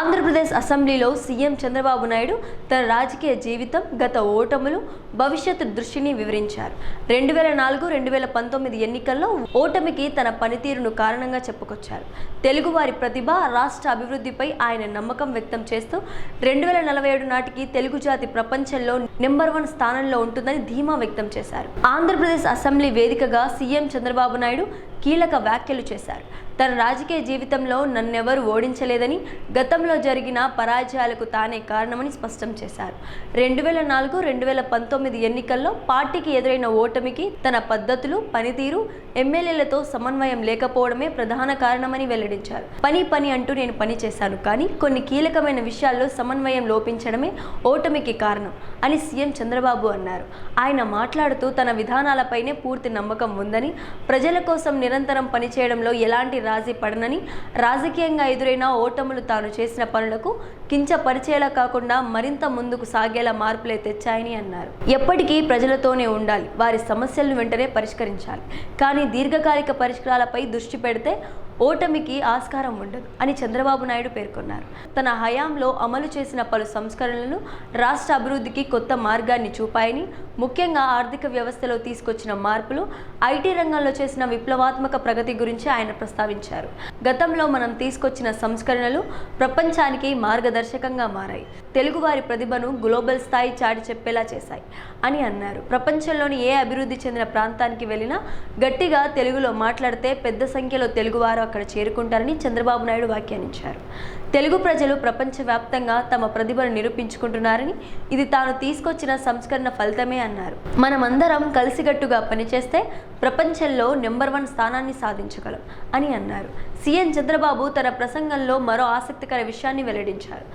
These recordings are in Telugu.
ఆంధ్రప్రదేశ్ అసెంబ్లీలో సీఎం చంద్రబాబు నాయుడు తన రాజకీయ జీవితం గత ఓటములు భవిష్యత్తు దృష్టిని వివరించారు. రెండు వేల నాలుగు రెండు వేల పంతొమ్మిది ఎన్నికల్లో ఓటమికి తన పనితీరును కారణంగా చెప్పుకొచ్చారు. తెలుగువారి ప్రతిభ రాష్ట్ర అభివృద్ధిపై ఆయన నమ్మకం వ్యక్తం చేస్తూ రెండు వేల నలభై ఏడు నాటికి తెలుగు జాతి ప్రపంచంలో నెంబర్ వన్ స్థానంలో ఉంటుందని ధీమా వ్యక్తం చేశారు. ఆంధ్రప్రదేశ్ అసెంబ్లీ వేదికగా సీఎం చంద్రబాబు నాయుడు కీలక వ్యాఖ్యలు చేశారు. తన రాజకీయ జీవితంలో నన్నెవరు ఓడించలేదని గతంలో జరిగిన పరాజయాలకు తానే కారణమని స్పష్టం చేశారు. రెండు వేల నాలుగు రెండు వేల పంతొమ్మిది ఎన్నికల్లో పార్టీకి ఎదురైన ఓటమికి తన పద్ధతులు పనితీరు ఎమ్మెల్యేలతో సమన్వయం లేకపోవడమే ప్రధాన కారణమని వెల్లడించారు. పని పని అంటూ నేను పని చేశాను కానీ కొన్ని కీలకమైన విషయాల్లో సమన్వయం లోపించడమే ఓటమికి కారణం అని సీఎం చంద్రబాబు అన్నారు. ఆయన మాట్లాడుతూ తన విధానాలపైనే పూర్తి నమ్మకం ఉందని ప్రజల కోసం నిరంతరం పనిచేయడంలో ఎలాంటి రాజీ పడనని రాజకీయంగా ఎదురైన ఓటములు తాను చేసిన పనులకు కించపరిచేలా కాకుండా మరింత ముందుకు సాగేలా మార్పులే తెచ్చాయని అన్నారు. ఎప్పటికీ ప్రజలతోనే ఉండాలి వారి సమస్యలను వెంటనే పరిష్కరించాలి కానీ దీర్ఘకాలిక పరిష్కారాలపై దృష్టి పెడితే ఓటమికి ఆస్కారం ఉండదు అని చంద్రబాబు నాయుడు పేర్కొన్నారు. తన హయాంలో అమలు చేసిన పలు సంస్కరణలు రాష్ట్ర అభివృద్ధికి కొత్త మార్గాన్ని చూపాయని ముఖ్యంగా ఆర్థిక వ్యవస్థలో తీసుకొచ్చిన మార్పులు ఐటీ రంగంలో చేసిన విప్లవాత్మక ప్రగతి గురించి ఆయన ప్రస్తావించారు. గతంలో మనం తీసుకొచ్చిన సంస్కరణలు ప్రపంచానికి మార్గదర్శకంగా మారాయి. తెలుగువారి ప్రతిభను గ్లోబల్ స్థాయి చాటి చెప్పేలా చేశాయి అని అన్నారు. ప్రపంచంలోని ఏ అభివృద్ధి చెందిన ప్రాంతానికి వెళ్ళినా గట్టిగా తెలుగులో మాట్లాడితే పెద్ద సంఖ్యలో తెలుగువారు అక్కడ చేరుకుంటారని చంద్రబాబు నాయుడు వ్యాఖ్యానించారు. తెలుగు ప్రజలు ప్రపంచవ్యాప్తంగా తమ ప్రతిభను నిరూపించుకుంటున్నారని ఇది తాను తీసుకొచ్చిన సంస్కరణ ఫలితమే అన్నారు. మనమందరం కలిసికట్టుగా పనిచేస్తే ప్రపంచంలో నెంబర్ వన్ స్థానాన్ని సాధించగలం అని అన్నారు. సీఎం చంద్రబాబు తన ప్రసంగంలో మరో ఆసక్తికర విషయాన్ని వెల్లడించారు.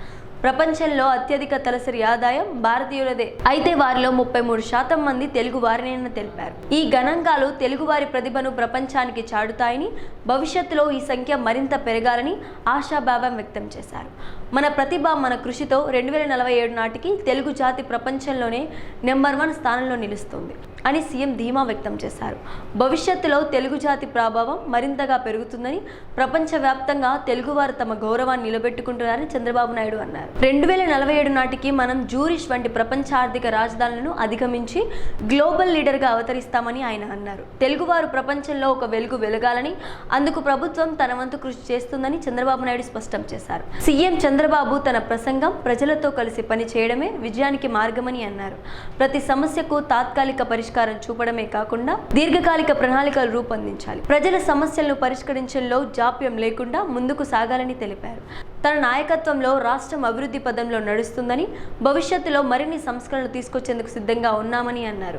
ప్రపంచంలో అత్యధిక తలసరి ఆదాయం భారతీయులదే. అయితే వారిలో ముప్పై మూడు శాతం మంది తెలుగు వారినేనని తెలిపారు. ఈ గణాంకాలు తెలుగువారి ప్రతిభను ప్రపంచానికి చాటుతాయని భవిష్యత్తులో ఈ సంఖ్య మరింత పెరగాలని ఆశాభావం వ్యక్తం చేశారు. మన ప్రతిభ మన కృషితో రెండు వేల నలభై ఏడు నాటికి తెలుగు జాతి ప్రపంచంలోనే నెంబర్ వన్ స్థానంలో నిలుస్తుంది. అని సీఎం ధీమా వ్యక్తం చేశారు. భవిష్యత్తులో తెలుగు జాతి ప్రభావం మరింతగా పెరుగుతుందని ప్రపంచవ్యాప్తంగా తెలుగువారు తమ గౌరవాన్ని నిలబెట్టుకుంటున్నారని చంద్రబాబు నాయుడు అన్నారు. రెండు వేల నలభై ఏడు నాటికి మనం జూరిష్ వంటి ప్రపంచ ఆర్థిక రాజధానులను అధిగమించి గ్లోబల్ లీడర్గా అవతరిస్తామని ఆయన అన్నారు. తెలుగువారు ప్రపంచంలో ఒక వెలుగు వెలగాలని అందుకు ప్రభుత్వం తన వంతు కృషి చేస్తుందని చంద్రబాబు నాయుడు స్పష్టం చేశారు. సీఎం చంద్రబాబు తన ప్రసంగం ప్రజలతో కలిసి పని చేయడమే విజయానికి మార్గమని అన్నారు. ప్రతి సమస్యకు తాత్కాలిక పరిష్కారం చూపడమే కాకుండా దీర్ఘకాలిక ప్రణాళికలు రూపొందించాలి. ప్రజల సమస్యలను పరిష్కరించడంలో జాప్యం లేకుండా ముందుకు సాగాలని తెలిపారు. తన నాయకత్వంలో రాష్ట్రం అభివృద్ధి పదంలో నడుస్తుందని భవిష్యత్తులో మరిన్ని సంస్కరణలు తీసుకొచ్చేందుకు సిద్ధంగా ఉన్నామని అన్నారు.